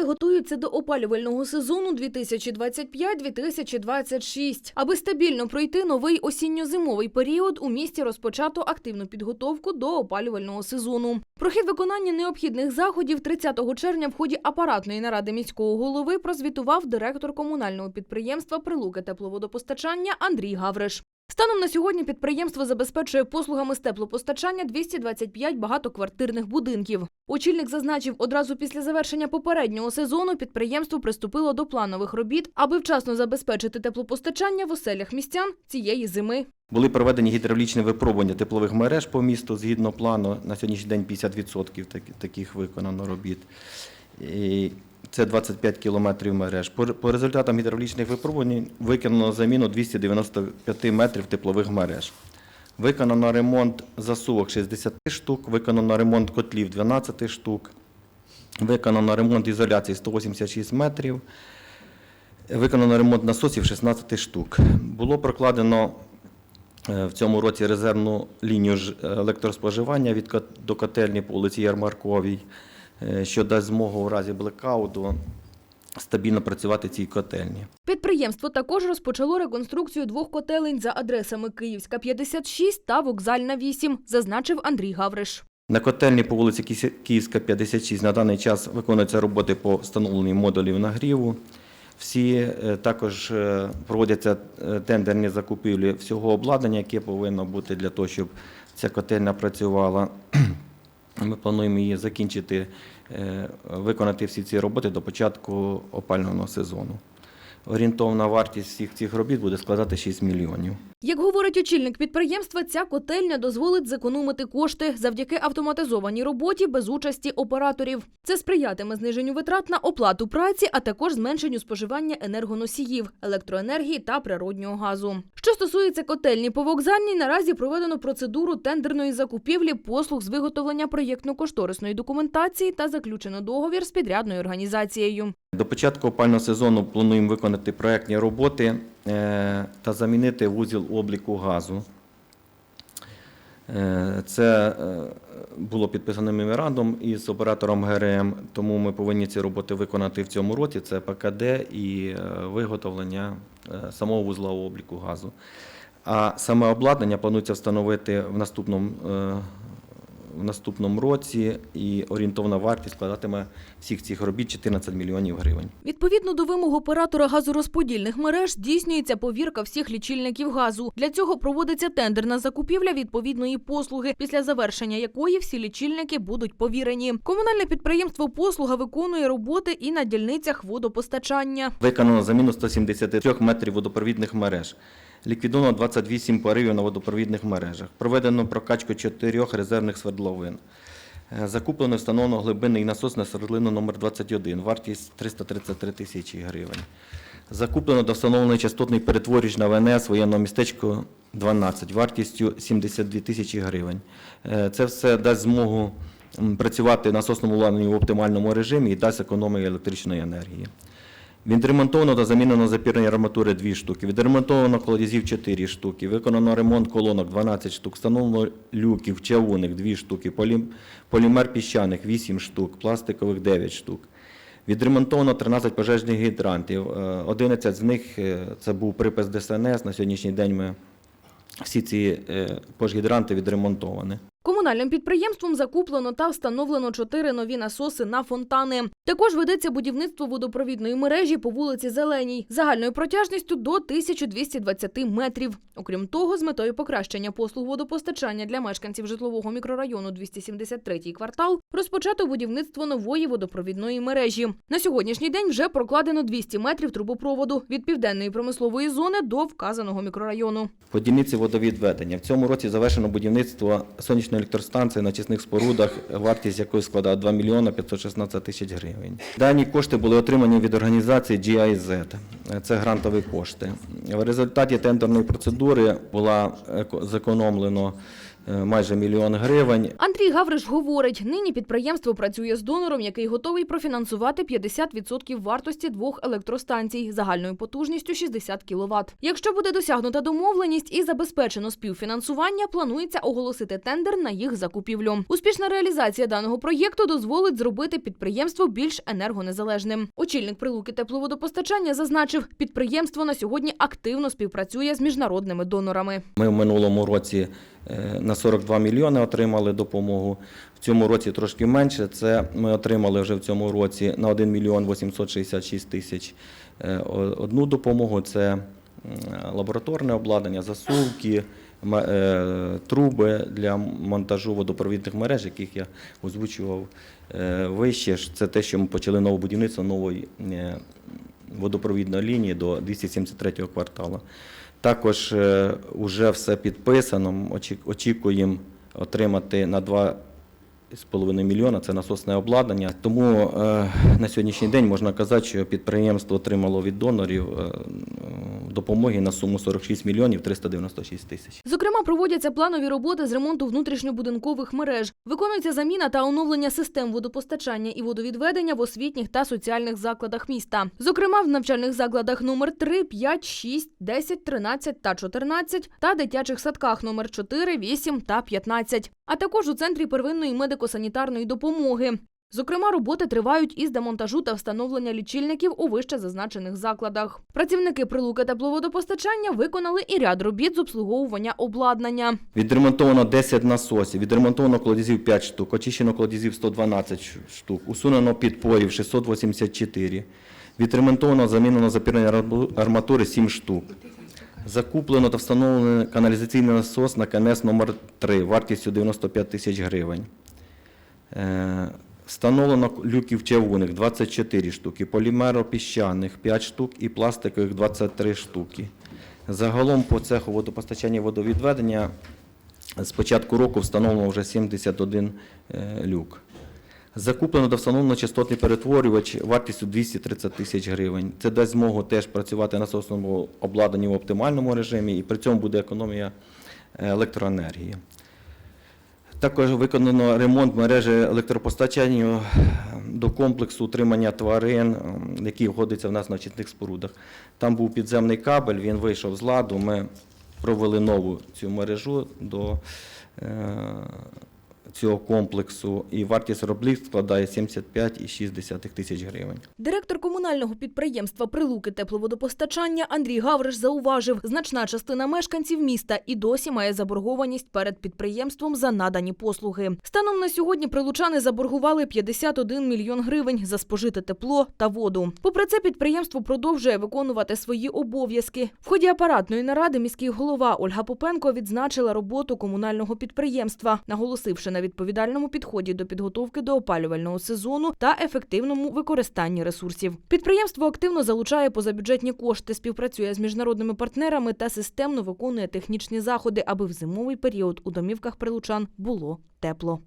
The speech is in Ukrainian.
Полтавки готуються до опалювального сезону 2025-2026. Аби стабільно пройти новий осінньо-зимовий період, у місті розпочато активну підготовку до опалювального сезону. Про хід виконання необхідних заходів 30 червня в ході апаратної наради міського голови прозвітував директор комунального підприємства Прилуки тепловодопостачання Андрій Гавриш. Станом на сьогодні підприємство забезпечує послугами з теплопостачання 225 багатоквартирних будинків. Очільник зазначив, одразу після завершення попереднього сезону підприємство приступило до планових робіт, аби вчасно забезпечити теплопостачання в оселях містян цієї зими. Були проведені гідравлічні випробування теплових мереж по місту згідно плану. На сьогоднішній день 50% таких виконано робіт. Це 25 кілометрів мереж. По, результатам гідравлічних випробувань виконано заміну 295 метрів теплових мереж. Виконано ремонт засувок 60 штук, виконано ремонт котлів 12 штук, виконано ремонт ізоляції 186 метрів, виконано ремонт насосів 16 штук. Було прокладено е, в цьому році резервну лінію електроспоживання від до котельні по вулиці Ярмарковій, е, що дасть змогу в разі блекауту стабільно працювати цій котельні. Підприємство також розпочало реконструкцію двох котелень за адресами Київська 56 та Вокзальна 8, зазначив Андрій Гавриш. На котельні по вулиці Київська, 56 на даний час виконуються роботи по встановленню модулів нагріву. Всі е, також е, проводяться е, тендерні закупівлі всього обладнання, яке повинно бути для того, щоб ця котельня працювала. Ми плануємо її закінчити, е, виконати всі ці роботи до початку опального сезону. Орієнтовна вартість всіх цих робіт буде складати 6 мільйонів. Як говорить очільник підприємства, ця котельня дозволить зекономити кошти завдяки автоматизованій роботі без участі операторів. Це сприятиме зниженню витрат на оплату праці, а також зменшенню споживання енергоносіїв, електроенергії та природнього газу. Що стосується котельні по вокзальній, наразі проведено процедуру тендерної закупівлі послуг з виготовлення проєктно-кошторисної документації та заключено договір з підрядною організацією. До початку опального сезону плануємо виконати проектні роботи е, та замінити вузіл обліку газу. Е, Це е, було підписано меморандум із оператором ГРМ, тому ми повинні ці роботи виконати в цьому році. Це ПКД і виготовлення самого вузла обліку газу. А саме обладнання планується встановити в наступному, в наступному році, і орієнтовна вартість складатиме всіх цих робіт 14 мільйонів гривень. Відповідно до вимог оператора газорозподільних мереж здійснюється повірка всіх лічильників газу. Для цього проводиться тендерна закупівля відповідної послуги, після завершення якої всі лічильники будуть повірені. Комунальне підприємство послуга виконує роботи і на дільницях водопостачання. Виконано заміну 173 метрів водопровідних мереж. Ліквідовано 28 поривів на водопровідних мережах. Проведено прокачку чотирьох резервних свердловин. Е, Закуплено і встановлено глибинний насос на свердлину номер 21, вартість 333 тисячі гривень. Закуплено та встановлений частотний перетворювач на ВНС воєнного містечко 12, вартістю 72 тисячі гривень. Е, Це все дасть змогу працювати насосному обладнанні в оптимальному режимі і дасть економію електричної енергії. Відремонтовано та замінено запірні арматури 2 штуки, відремонтовано колодязів 4 штуки, виконано ремонт колонок 12 штук, встановлено люків, чавуник 2 штуки, полімер піщаних 8 штук, пластикових 9 штук. Відремонтовано 13 пожежних гідрантів. Е, 11 з них е, це був припис ДСНС. На сьогоднішній день ми всі ці е, пожгідранти відремонтовані. Комунальним підприємством закуплено та встановлено чотири нові насоси на фонтани. Також ведеться будівництво водопровідної мережі по вулиці Зеленій загальною протяжністю до 1220 метрів. Окрім того, з метою покращення послуг водопостачання для мешканців житлового мікрорайону 273 квартал розпочато будівництво нової водопровідної мережі. На сьогоднішній день вже прокладено 200 метрів трубопроводу від південної промислової зони до вказаного мікрорайону. По водовідведення. В цьому році завершено будівництво сонячної електростанції на тісних спорудах, вартість якої складає 2 мільйони 516 тисяч гривень. Дані кошти були отримані від організації GIZ. Це грантові кошти. В результаті тендерної процедури була еко- зекономлено е, майже мільйон гривень. Андрій Гавриш говорить, нині підприємство працює з донором, який готовий профінансувати 50% вартості двох електростанцій загальною потужністю 60 кВт. Якщо буде досягнута домовленість і забезпечено співфінансування, планується оголосити тендер на їх закупівлю. Успішна реалізація даного проєкту дозволить зробити підприємство більш енергонезалежним. Очільник прилуки тепловодопостачання зазначив, підприємство на сьогодні активно співпрацює з міжнародними донорами. Ми в минулому році е, на 42 мільйони отримали допомогу. В цьому році трошки менше. Це ми отримали вже в цьому році на 1 мільйон 866 тисяч е, одну допомогу. Це лабораторне обладнання, засувки, е, труби для монтажу водопровідних мереж, яких я озвучував е, вище. Це те, що ми почали нове будівництво нової е, водопровідної лінії до 273 кварталу. Також е, вже все підписано. Очі- Очікуємо отримати на 2,5 мільйона це насосне обладнання. Тому е, на сьогоднішній день можна казати, що підприємство отримало від донорів е, е, допомоги на суму 46 мільйонів 396 тисяч. Зокрема, проводяться планові роботи з ремонту внутрішньобудинкових мереж. Виконується заміна та оновлення систем водопостачання і водовідведення в освітніх та соціальних закладах міста. Зокрема, в навчальних закладах номер 3, 5, 6, 10, 13 та 14 та дитячих садках номер 4, 8 та 15, а також у центрі первинної медико-санітарної допомоги. Зокрема, роботи тривають із демонтажу та встановлення лічильників у вище зазначених закладах. Працівники прилуки тепловодопостачання виконали і ряд робіт з обслуговування обладнання. Відремонтовано 10 насосів, відремонтовано колодязів 5 штук, очищено колодязів 112 штук, усунено підпорів 684, відремонтовано, замінено запірні арбу- арматури 7 штук. Закуплено та встановлено каналізаційний насос на КНС номер 3 вартістю 95 тисяч гривень. Встановлено люків чавунних 24 штуки, полімеропіщаних 5 штук і пластикових 23 штуки. Загалом по цеху водопостачання і водовідведення з початку року встановлено вже 71 е, люк. Закуплено та встановлено частотний перетворювач вартістю 230 тисяч гривень. Це дасть змогу теж працювати на насосному обладнанні в оптимальному режимі і при цьому буде економія е, електроенергії. Також виконано ремонт мережі електропостачання до комплексу утримання тварин, ем, який входиться в нас на очисних спорудах. Там був підземний кабель, він вийшов з ладу. Ми провели нову цю мережу до е, цього комплексу, і вартість робіт складає 75,6 тисяч гривень. Директор комунального підприємства Прилуки тепловодопостачання Андрій Гавриш зауважив, значна частина мешканців міста і досі має заборгованість перед підприємством за надані послуги. Станом на сьогодні прилучани заборгували 51 мільйон гривень за спожите тепло та воду. Попри це, підприємство продовжує виконувати свої обов'язки. В ході апаратної наради міський голова Ольга Попенко відзначила роботу комунального підприємства, наголосивши відповідальному підході до підготовки до опалювального сезону та ефективному використанні ресурсів. Підприємство активно залучає позабюджетні кошти, співпрацює з міжнародними партнерами та системно виконує технічні заходи, аби в зимовий період у домівках прилучан було тепло.